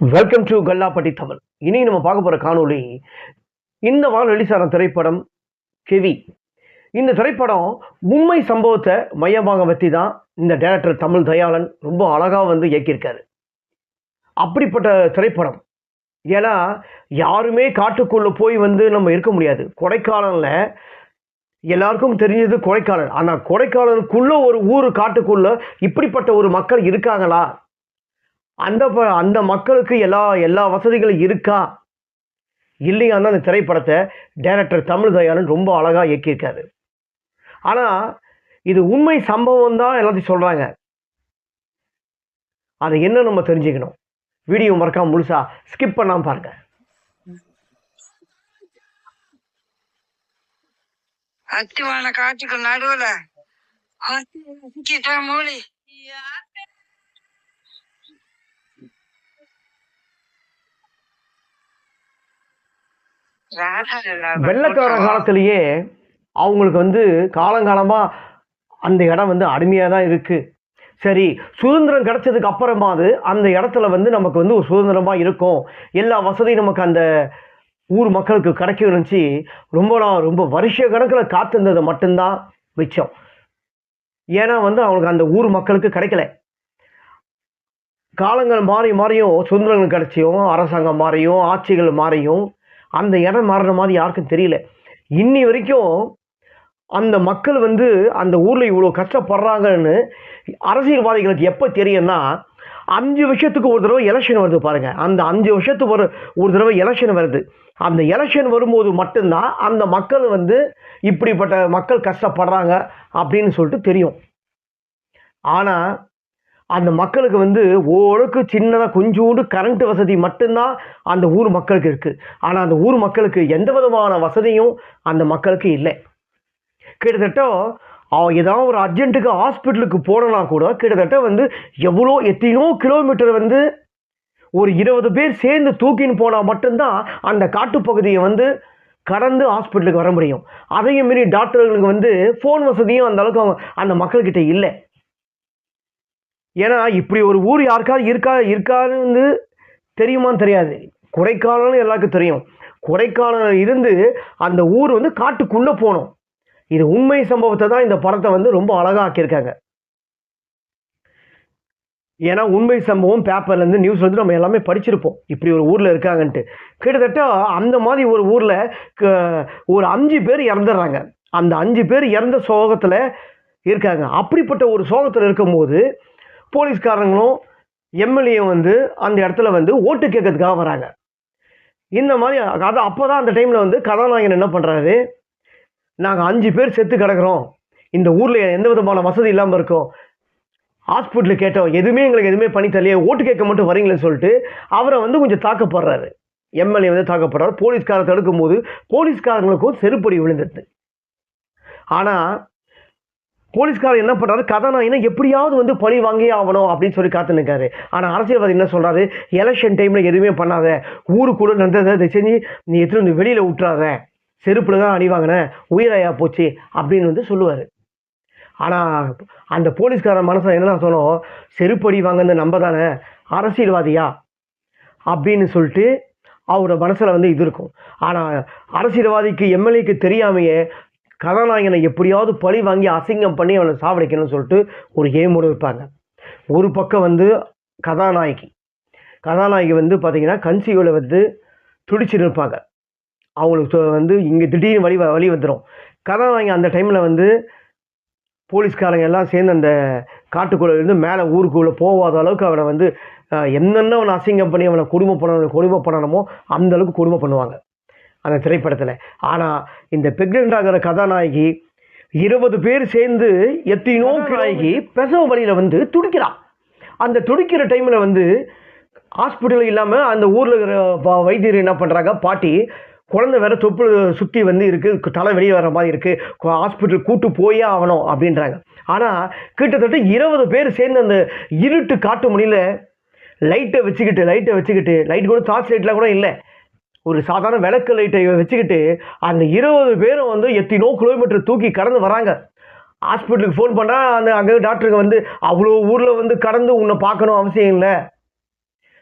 Welcome to Kallapatti Tamil இனி நம்ம பார்க்க போகிற காணொளி இந்த வாரம் ரிலீஸ் திரைப்படம் கெவி இந்த திரைப்படம் உண்மை சம்பவத்தை மையமாக வச்சு தான் இந்த டேரக்டர் தமிழ் தயாளன் ரொம்ப அழகாக வந்து இயக்கியிருக்காரு. அப்படிப்பட்ட திரைப்படம். ஏன்னா யாருமே காட்டுக்குள்ளே போய் வந்து நம்ம இருக்க முடியாது. கொடைக்கானலில் எல்லாருக்கும் தெரிஞ்சது கொடைக்கானல். ஆனால் கொடைக்கானலுக்குள்ளே ஒரு ஊர் காட்டுக்குள்ளே இப்படிப்பட்ட ஒரு மக்கள் இருக்காங்களா? அந்த ப- அந்த மக்களுக்கு எல்லா எல்லா வசதிகளும் இருக்கா? இல்லையான்னு அந்த திரைப்படத்தை டைரக்டர் தமிழ் தயாளன் ரொம்ப அழகாக இயக்கியிருக்காரு. ஆனால் இது உண்மை சம்பவம் தான் எல்லாத்தையும் சொல்கிறாங்க அது என்ன நம்ம தெரிஞ்சுக்கணும்? வீடியோ மறக்காம முழுசா ஸ்கிப் பண்ணாமல் பாருங்க. அத்திவான காட்டுக்கு நடுவில். மூலி. வெள்ளக்கார காலத்திலேயே அவங்களுக்கு வந்து காலங்காலமா அந்த இடம் வந்து அடிமையாக தான் இருக்கு. சரி சுதந்திரம் கிடைச்சதுக்கு அப்புறமாவது அந்த இடத்துல வந்து நமக்கு வந்து ஒரு சுதந்திரமாக இருக்கும். எல்லா வசதியும் நமக்கு அந்த ஊர் மக்களுக்கு கிடைக்க இருந்துச்சு ரொம்ப நாள் ரொம்ப வருஷ கணக்கில் காத்திருந்தது மட்டும்தான் மிச்சம். ஏன்னா வந்து அவங்களுக்கு அந்த ஊர் மக்களுக்கு கிடைக்கல. காலங்கள் மாறி மாறியும் சுதந்திரங்கள் கிடைச்சியும் அரசாங்கம் மாறியும் ஆட்சிகள் மாறியும் அந்த இடம் மாறுற மாதிரி யாருக்கும் தெரியல. இன்னி வரைக்கும் அந்த மக்கள் வந்து அந்த ஊரில் இவ்வளோ கஷ்டப்படுறாங்கன்னு அரசியல்வாதிகளுக்கு எப்போ தெரியும்னா அஞ்சு வருஷத்துக்கு ஒரு தடவை எலெக்ஷன் வருது பாருங்கள் அந்த அஞ்சு வருஷத்துக்கு ஒரு ஒரு தடவை எலெக்ஷன் வருது. அந்த எலெக்ஷன் வரும்போது மட்டும்தான் அந்த மக்கள் வந்து இப்படிப்பட்ட மக்கள் கஷ்டப்படுறாங்க அப்படின்னு சொல்லிட்டு தெரியும். ஆனால் அந்த மக்களுக்கு வந்து ஓரளவுக்கு சின்னதாக கொஞ்சோண்டு கரண்ட் வசதி மட்டும்தான் அந்த ஊர் மக்களுக்கு இருக்குது ஆனால் அந்த ஊர் மக்களுக்கு எந்த விதமான வசதியும் அந்த மக்களுக்கு இல்லை. கிட்டத்தட்ட அவன் ஏதாவது ஒரு அர்ஜென்ட்டுக்கு ஹாஸ்பிட்டலுக்கு போனோம்னா கூட கிட்டத்தட்ட வந்து எவ்வளோ எத்தனையோ கிலோமீட்டர் வந்து ஒரு இருபது பேர் சேர்ந்து தூக்கின்னு போனால் மட்டும்தான் அந்த காட்டுப்பகுதியை வந்து கடந்து ஹாஸ்பிட்டலுக்கு வர முடியும். அதையும் மீறி டாக்டர்களுக்கு வந்து ஃபோன் வசதியும் அந்த அளவுக்கு அவங்க அந்த மக்கள்கிட்ட இல்லை. ஏன்னா இப்படி ஒரு ஊர் யாருக்காவது இருக்கா இருக்கான்னு வந்து தெரியுமான்னு தெரியாது. கொடைக்கானல்னு எல்லாருக்கும் தெரியும். கொடைக்கானல் இருந்து அந்த ஊர் வந்து காட்டுக்குள்ளே போகணும் இது உண்மை சம்பவத்தை தான் இந்த படத்தை வந்து ரொம்ப அழகாக ஆக்கியிருக்காங்க. ஏன்னா உண்மை சம்பவம் பேப்பர்லேருந்து நியூஸ்லேருந்து நம்ம எல்லாமே படிச்சிருப்போம். இப்படி ஒரு ஊரில் இருக்காங்கன்ட்டு. கிட்டத்தட்ட அந்த மாதிரி ஒரு ஊரில் ஒரு அஞ்சு பேர் இறந்துடுறாங்க. அந்த அஞ்சு பேர் இறந்த சோகத்தில் இருக்காங்க. அப்படிப்பட்ட ஒரு சோகத்தில் இருக்கும்போது போலீஸ்காரங்களும் எம்எல்ஏ வந்து அந்த இடத்துல வந்து ஓட்டு கேட்கறதுக்காக வராங்க. இந்த மாதிரி அது அப்போ தான் அந்த டைமில் வந்து கதாநாயகன் என்ன பண்ணுறாரு நாங்கள் அஞ்சு பேர் செத்து கிடக்குறோம். இந்த ஊரில் எந்த விதமான வசதி இல்லாமல் இருக்கோம். ஹாஸ்பிட்டலுக்கு கேட்டோம். எதுவுமே எங்களுக்கு எதுவுமே பண்ணி தரலையே ஓட்டு கேட்க மட்டும் வரீங்களேன்னு சொல்லிட்டு அவரை வந்து கொஞ்சம் தாக்கப்படுறாரு. எம்எல்ஏ வந்து தாக்கப்படுறாரு. போலீஸ்காரர் தடுக்கும் போது போலீஸ்காரங்களுக்கும் செருப்படி விழுந்துருது. ஆனால் போலீஸ்காரர் என்ன பண்ணுறாரு கதாநாயகனை எப்படியாவது வந்து பழி வாங்கியே ஆகணும் அப்படின்னு சொல்லி காத்து நிற்காரு ஆனால் அரசியல்வாதி என்ன சொல்கிறாரு எலெக்ஷன் டைமில் எதுவுமே பண்ணாத. ஊருக்குள்ள நடந்ததை இதை செஞ்சு நீ எடுத்துகிட்டு வந்து வெளியில் விட்டுறாத செருப்பில் தான் அடி வாங்கினேன் உயிராயா போச்சு அப்படின்னு வந்து சொல்லுவார். ஆனால் அந்த போலீஸ்காரன் மனசில் என்ன சொல்லணும் செருப்படி வாங்கினது நம்ம தானே அரசியல்வாதியா? அப்படின்னு சொல்லிட்டு அவரோட மனசில் வந்து இது இருக்கும். ஆனால் அரசியல்வாதிக்கு எம்எல்ஏக்கு தெரியாமையே கதாநாயகனை எப்படியாவது பழி வாங்கி அசிங்கம் பண்ணி அவனை சாவடிக்கணும்னு சொல்லிட்டு ஒரு ஏமோடு இருப்பாங்க ஒரு பக்கம் வந்து கதாநாயகி. கதாநாயகி வந்து பார்த்திங்கன்னா கன்சீவில் வந்து துடிச்சு இருப்பாங்க. அவங்களுக்கு வந்து இங்கே திடீர்னு வழி வ- வழி வந்துடும் கதாநாயகி அந்த டைமில் வந்து போலீஸ்காரங்க எல்லாம் சேர்ந்து அந்த காட்டுக்குள்ளே இருந்து மேலே ஊருக்குள்ளே போகாத அளவுக்கு அவனை வந்து என்னென்ன அவனை அசிங்கம் பண்ணி அவனை கொடுமை பண்ண கொடுமை பண்ணணுமோ அந்த அளவுக்கு கொடுமை பண்ணுவாங்க. அந்த திரைப்படத்தில். ஆனால் இந்த பிரெக்னென்ட் ஆகிற கதாநாயகி இருபது பேர் சேர்ந்து எத்தனையோ நாயகி பிரசவ வழியில் வந்து துடிக்கிறான் அந்த துடிக்கிற டைமில் வந்து ஹாஸ்பிட்டல் இல்லாமல் அந்த ஊரில் இருக்கிற வைத்தியர் என்ன பண்ணுறாங்க பாட்டி குழந்தை வேற தொப்பு சுற்றி வந்து இருக்குது தலை வெளியே வர மாதிரி இருக்குது ஹாஸ்பிட்டல் கூட்டு போயே ஆகணும் அப்படின்றாங்க. ஆனால் கிட்டத்தட்ட இருபது பேர் சேர்ந்து அந்த இருட்டு காட்டு மணியில் லைட்டை வச்சுக்கிட்டு லைட்டை வச்சுக்கிட்டு லைட் கூட டார்ச் லைட்லாம் கூட இல்லை. ஒரு சாதாரண விளக்கு லைட்டை வச்சுக்கிட்டு அந்த இருபது பேரும் வந்து எத்தனோ கிலோமீட்டர் தூக்கி கடந்து வராங்க. ஹாஸ்பிட்டலுக்கு ஃபோன் பண்ணால் அந்த அங்கே டாக்டருங்க வந்து அவ்வளோ ஊரில் வந்து கடந்து உன்னை பார்க்கணும் அவசியம் இல்லை.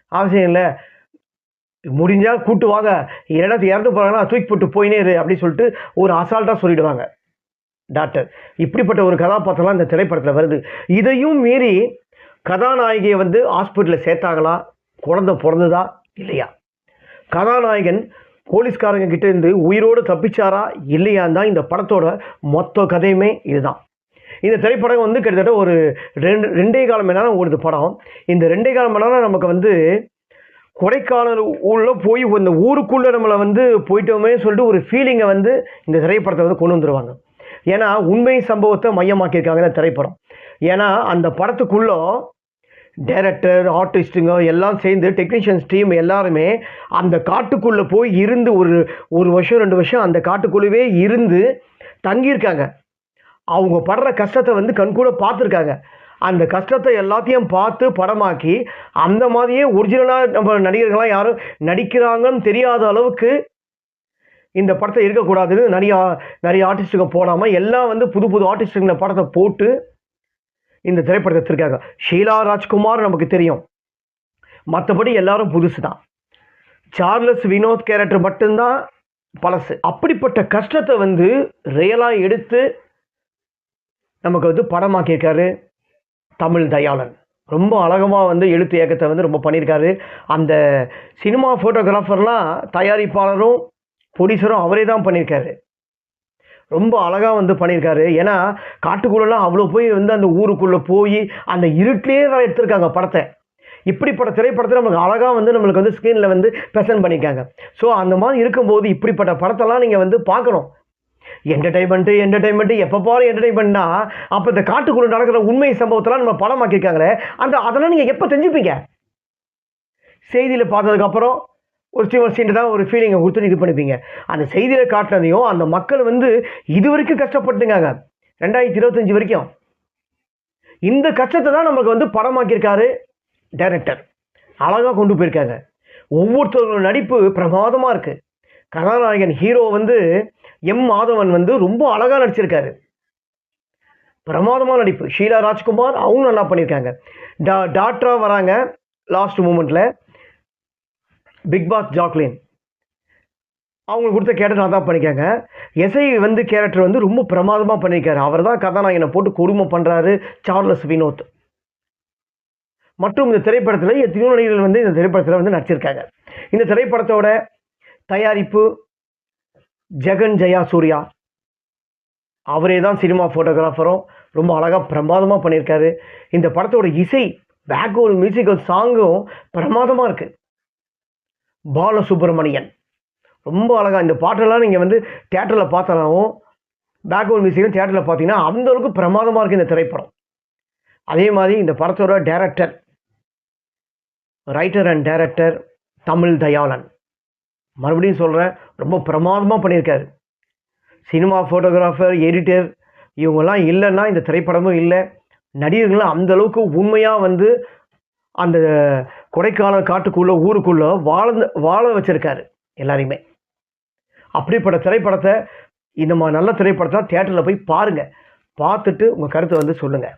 அவசியம் இல்லை. முடிஞ்சால் கூட்டு வாங்க. இடத்து இறந்து போகிறாங்கன்னா தூக்கி போட்டு போயினே இரு அப்படின்னு சொல்லிட்டு ஒரு அசால்ட்டாக சொல்லிடுவாங்க டாக்டர் இப்படிப்பட்ட ஒரு கதாபாத்திரம்லாம் இந்த திரைப்படத்தில் வருது. இதையும் மீறி கதாநாயகியை வந்து ஹாஸ்பிட்டலில் சேர்த்தாங்களா? குழந்தை பிறந்ததா? இல்லையா? கதாநாயகன் போலீஸ்காரங்க கிட்ட இருந்து உயிரோடு தப்பிச்சாரா இல்லையான்னு தான் இந்த படத்தோட மொத்த கதையுமே இதுதான். இந்த திரைப்படம் வந்து கிட்டத்தட்ட ஒரு ரெண்டு ரெண்டே காலம் மணி நேரம் ஓடுது படம். இந்த ரெண்டே காலம் மணி நேரம் நமக்கு வந்து கொடைக்கானல் உள்ள போய் இந்த ஊருக்குள்ளே நம்மளை வந்து போயிட்டோமே சொல்லிட்டு ஒரு ஃபீலிங்கை வந்து இந்த திரைப்படத்தை வந்து கொண்டு வந்துருவாங்க. ஏன்னா உண்மை சம்பவத்தை மையமாக்கியிருக்காங்க இந்த திரைப்படம். ஏன்னா அந்த படத்துக்குள்ளே டேரக்டர் ஆர்டிஸ்ட்டுங்க எல்லாம் சேர்ந்து டெக்னீஷியன்ஸ் டீம் எல்லாருமே அந்த காட்டுக்குள்ளே போய் இருந்து ஒரு ஒரு வருஷம் ரெண்டு வருஷம் அந்த காட்டுக்குள்ளவே இருந்து தங்கியிருக்காங்க. அவங்க படுற கஷ்டத்தை வந்து கண்கூட பார்த்துருக்காங்க. அந்த கஷ்டத்தை எல்லாத்தையும் பார்த்து படமாக்கி அந்த மாதிரியே ஒரிஜினலாக நம்ம நடிகர்கள்லாம் யாரும் நடிக்கிறாங்கன்னு தெரியாத அளவுக்கு இந்த படத்தை இருக்கக்கூடாதுன்னு நிறையா நிறைய ஆர்டிஸ்ட்டுங்க போடாமல் எல்லாம் வந்து புது புது ஆர்டிஸ்ட்டுங்களை படத்தை போட்டு இந்த திரைப்படத்தை எடுத்திருக்காங்க. ஷீலா ராஜ்குமார் நமக்கு தெரியும். மற்றபடி எல்லாரும் புதுசு தான் சார்லஸ் வினோத் கேரக்டர் மட்டும்தான் பழசு. அப்படிப்பட்ட கஷ்டத்தை வந்து ரியலாக எடுத்து நமக்கு வந்து படமாக்கியிருக்காரு தமிழ் தயாளன். ரொம்ப அழகமாக வந்து எழுத்து இயக்கத்தை வந்து ரொம்ப பண்ணியிருக்காரு. அந்த சினிமா ஃபோட்டோகிராஃபர்லாம் தயாரிப்பாளரும் ப்ரொடியூசரும் அவரே தான் பண்ணியிருக்காரு. ரொம்ப அழகாக வந்து பண்ணியிருக்காரு. ஏன்னா காட்டுக்குள்ளெல்லாம் அவ்வளோ போய் வந்து அந்த ஊருக்குள்ளே போய் அந்த இருட்டிலே தான் எடுத்திருக்காங்க படத்தை. இப்படிப்பட்ட திரைப்படத்தை நம்மளுக்கு அழகாக வந்து நம்மளுக்கு வந்து ஸ்க்ரீனில் வந்து ப்ரெசென்ட் பண்ணியிருக்காங்க. ஸோ அந்த மாதிரி இருக்கும்போது இப்படிப்பட்ட படத்தெல்லாம் நீங்கள் வந்து பார்க்கணும். என்டர்டைன்மெண்ட்டு என்டர்டைன்மெண்ட்டு எப்போ பாரு என்டர்டைன்மெண்ட்னா அப்போ இந்த காட்டுக்குள்ளே நடக்கிற உண்மை சம்பவத்தெல்லாம் நம்ம படமாக்கியிருக்காங்களே அந்த அதெல்லாம் நீங்கள் எப்போ தெரிஞ்சுப்பீங்க? செய்தியில் பார்த்ததுக்கப்புறம் ஒரு சின்ன தான் ஒரு ஃபீலிங்கை கொடுத்து இது பண்ணிப்பீங்க. அந்த செய்தியில் காட்டினதையும் அந்த மக்கள் வந்து இது வரைக்கும் கஷ்டப்பட்டுங்காங்க. ரெண்டாயிரத்தி இருபத்தஞ்சி வரைக்கும். இந்த கஷ்டத்தை தான் நமக்கு வந்து படமாக்கியிருக்காரு டைரக்டர் அழகாக கொண்டு போயிருக்காங்க. ஒவ்வொருத்தரோட நடிப்பு பிரமாதமாக இருக்குது கதாநாயகன் ஹீரோ வந்து எம் மாதவன் வந்து ரொம்ப அழகாக நடிச்சிருக்காரு. பிரமாதமான நடிப்பு. ஷீலா ராஜ்குமார் அவங்க நல்லா பண்ணியிருக்காங்க. டா டாக்டராக வராங்க லாஸ்ட் மூமெண்ட்டில் பிக் பாஸ் ஜாக்லின் அவங்களுக்கு கொடுத்த கேரக்டர் நான் தான் பண்ணிக்காங்க. எஸ்ஐ வந்து கேரக்டர் வந்து ரொம்ப பிரமாதமாக பண்ணியிருக்காரு அவர் தான் கதாநாயகனை போட்டு கொடுமை பண்ணுறாரு சார்லஸ் வினோத் மற்றும் இந்த திரைப்படத்தில் எத்தனையோ நடிகர்கள் வந்து இந்த திரைப்படத்தில் வந்து நடிச்சிருக்காங்க. இந்த திரைப்படத்தோட தயாரிப்பு ஜெகன் ஜெயா சூர்யா அவரே தான் சினிமா ஃபோட்டோகிராஃபரும் ரொம்ப அழகாக பிரமாதமாக பண்ணியிருக்காரு இந்த படத்தோட இசை பேக்ரவுண்ட் மியூசிக்கல் சாங்கும் பிரமாதமாக இருக்குது பாலசுப்ரமணியன். ரொம்ப அழகாக இந்த பாட்டெல்லாம் நீங்கள் வந்து தேட்டரில் பார்த்தாலும் பேக்ரவுண்ட் மியூசிக்கும் தேட்டரில் பார்த்தீங்கன்னா அந்தளவுக்கு பிரமாதமாக இருக்குது இந்த திரைப்படம். அதே மாதிரி இந்த படத்தோட director writer and director Tamil Dayalan. மறுபடியும் சொல்கிறேன் ரொம்ப பிரமாதமாக பண்ணியிருக்காரு. சினிமா ஃபோட்டோகிராஃபர் எடிட்டர் இவங்கெல்லாம் இல்லைன்னா இந்த திரைப்படமும் இல்லை. நடிகர்கள்லாம் அந்த அளவுக்கு உண்மையாக வந்து அந்த கொடைக்கானல் காட்டுக்குள்ளே ஊருக்குள்ளே வாழ்ந்து வாழ வச்சுருக்காரு எல்லாரையுமே. அப்படிப்பட்ட திரைப்படத்தை இந்த மாதிரி நல்ல திரைப்படத்தை தேட்டரில் போய் பாருங்கள் பார்த்துட்டு உங்கள் கருத்தை வந்து சொல்லுங்கள்